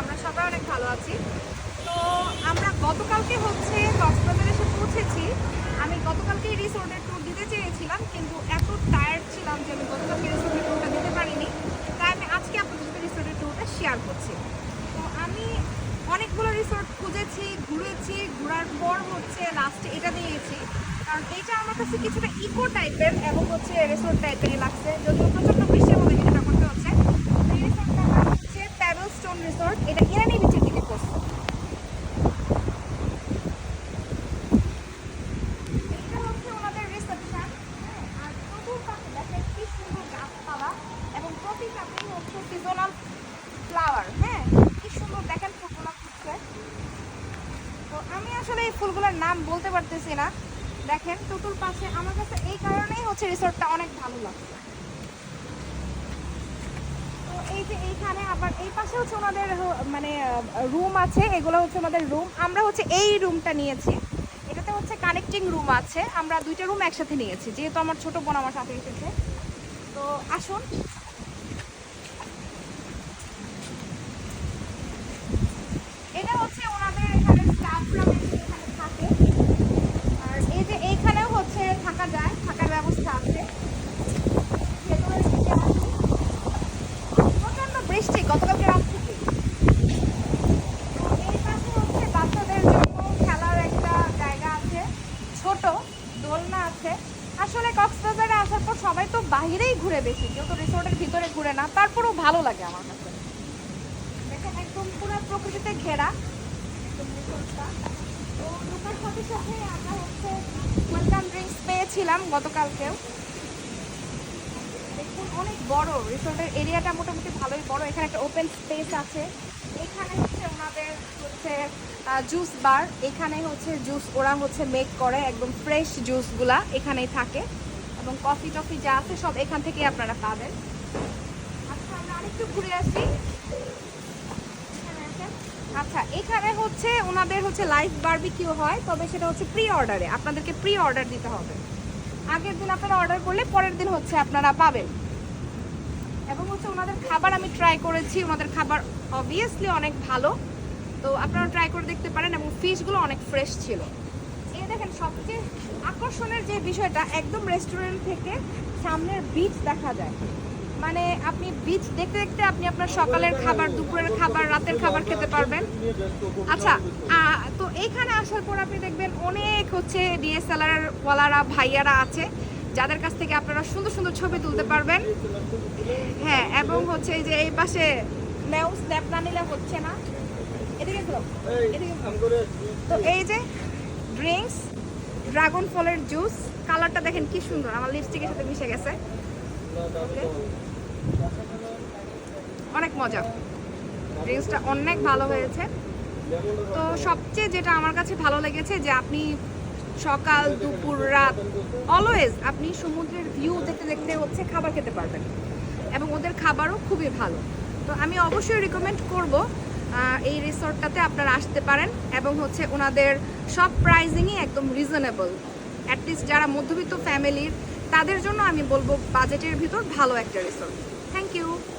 আমরা সবাই অনেক ভালো আছি। তো আমরা গতকালকে হচ্ছে কক্সবাজার এসে পৌঁছেছি। আমি গতকালকে রিসোর্টের ট্যুর দিতে চেয়েছিলাম, কিন্তু এত টায়ার্ড ছিলাম যে আমি গতকালকে রিসোর্টের ট্যুরটা দিতে পারিনি। তাই আমি আজকে আপনাদের সাথে রিসোর্টের ট্যুরটা শেয়ার করছি। তো আমি অনেকগুলো রিসোর্ট খুঁজেছি, ঘুরেছি, ঘোরার পর হচ্ছে লাস্টে এটা নিয়েছি। কারণ এটা আমার কাছে কিছুটা ইকো টাইপের এবং হচ্ছে রিসোর্ট টাইপেরই লাগছে। যদিও প্রচণ্ড বৃষ্টির মধ্যে যেটা করতে হচ্ছে এই রিসোর্টটার নাম হচ্ছে প্যাবেল স্টোন রিসোর্ট এটা ইরানি বিচের দিকে পড়ছে এইটা হচ্ছে ওনাদের রিসেপশন আর চতুর্পাশে দেখেন কি সুন্দর গাছপালা এবং প্রতি কাপেই হচ্ছে সিজনাল ফ্লাওয়ার হ্যাঁ কি সুন্দর দেখেন ফুলগুলো ফুটছে। তো আমি আসলে এই ফুলগুলোর নাম বলতে পারতেছি না। দেখেন চতুর পাশে আমার কাছে এই কারণেই হচ্ছে রিসোর্টটা অনেক ভালো লাগছে। এই যে এইখানে আবার, এই পাশে হচ্ছে ওনাদের মানে রুম আছে, এগুলো হচ্ছে ওনাদের রুম আমরা হচ্ছে এই রুমটা নিয়েছি। এটাতে হচ্ছে কানেক্টিং রুম আছে। আমরা দুইটা রুম একসাথে নিয়েছি, যেহেতু আমার ছোট বোন আমার সাথে এসেছে। তো আসুন এটা হচ্ছে ওনাদের এখানে স্টাফরা এখানে থাকে আর এই যে এইখানেও হচ্ছে থাকা যায় থাকার ব্যবস্থা আছে ভেতরে দিকে আসি। বৃষ্টি গতকালকে রাত থেকে। এই পাশে হচ্ছে বাচ্চাদের জন্য খেলার একটা জায়গা আছে, ছোট, দোলনা আছে। আসলে কক্সবাজারে আসার পর সবাই তো বাইরেই ঘুরে বেশি, কেউ তো রিসোর্টের ভিতরে ঘুরে না, তারপরেও ভালো লাগে আমার কাছে। দেখেন, একদম পুরো প্রকৃতিতে ঘেরা তো সাথে আমরা হচ্ছে ওয়েলকাম ড্রিঙ্কস পেয়েছিলাম গতকালকেও। দেখুন, অনেক বড়। রিসোর্টের এরিয়াটা মোটামুটি ভালোই বড়। এখানে একটা ওপেন স্পেস আছে। এখানে হচ্ছে ওনাদের হচ্ছে জুস বার এখানে হচ্ছে জুস ওরা হচ্ছে মেক করে, একদম ফ্রেশ জুসগুলা এখানেই থাকে। এবং কফি টফি যা আছে সব এখান থেকেই আপনারা পাবেন। আচ্ছা আমরা আরেকটু ঘুরে আসি। আচ্ছা এখানে হচ্ছে ওনাদের হচ্ছে লাইভ বারবিকিউ হয়, তবে সেটা হচ্ছে প্রি অর্ডারে আপনাদেরকে প্রি অর্ডার দিতে হবে। আগের দিন আপনারা অর্ডার করলে পরের দিন হচ্ছে আপনারা পাবেন। এবং হচ্ছে ওনাদের খাবার আমি ট্রাই করেছি, ওনাদের খাবার অবভিয়াসলি অনেক ভালো। তো আপনারা ট্রাই করে দেখতে পারেন এবং ফিশগুলো অনেক ফ্রেশ ছিল। এই দেখেন, সবচেয়ে আকর্ষণের যে বিষয়টা, একদম রেস্টুরেন্ট থেকে সামনের বিচ দেখা যায়। মানে আপনি বিচ দেখতে দেখতে আপনি আপনার সকালের খাবার দুপুরের খাবার রাতের খাবার খেতে পারবেন। আচ্ছা তো এইখানে আসার পর আপনি দেখবেন অনেক হচ্ছে ডিএসএলআর ওয়ালারা ভাইয়ারা আছে যাদের কাছ থেকে আপনারা সুন্দর সুন্দর ছবি তুলতে পারবেন। হ্যাঁ এবং হচ্ছে এই যে এই পাশে নেও স্ন্যাপ না নিলে হচ্ছে না। এদিকে তো এই যে ড্রিঙ্কস ড্রাগন ফলের জুস কালারটা দেখেন কি সুন্দর আমার লিপস্টিকের সাথে মিশে গেছে. অনেক মজা। ড্রিঙ্কসটা অনেক ভালো হয়েছে। তো সবচেয়ে যেটা আমার কাছে ভালো লেগেছে যে আপনি সকাল, দুপুর, রাত অলওয়েজ আপনি সমুদ্রের ভিউ দেখতে দেখতে হচ্ছে খাবার খেতে পারবেন এবং ওদের খাবারও খুবই ভালো। তো আমি অবশ্যই রিকমেন্ড করব এই রিসোর্টটাতে আপনারা আসতে পারেন এবং হচ্ছে ওনাদের সব প্রাইজিংই একদম রিজনেবল অ্যাটলিস্ট যারা মধ্যবিত্ত ফ্যামিলির তাদের জন্য আমি বলব বাজেটের ভিতর ভালো একটা রিসোর্ট Thank you.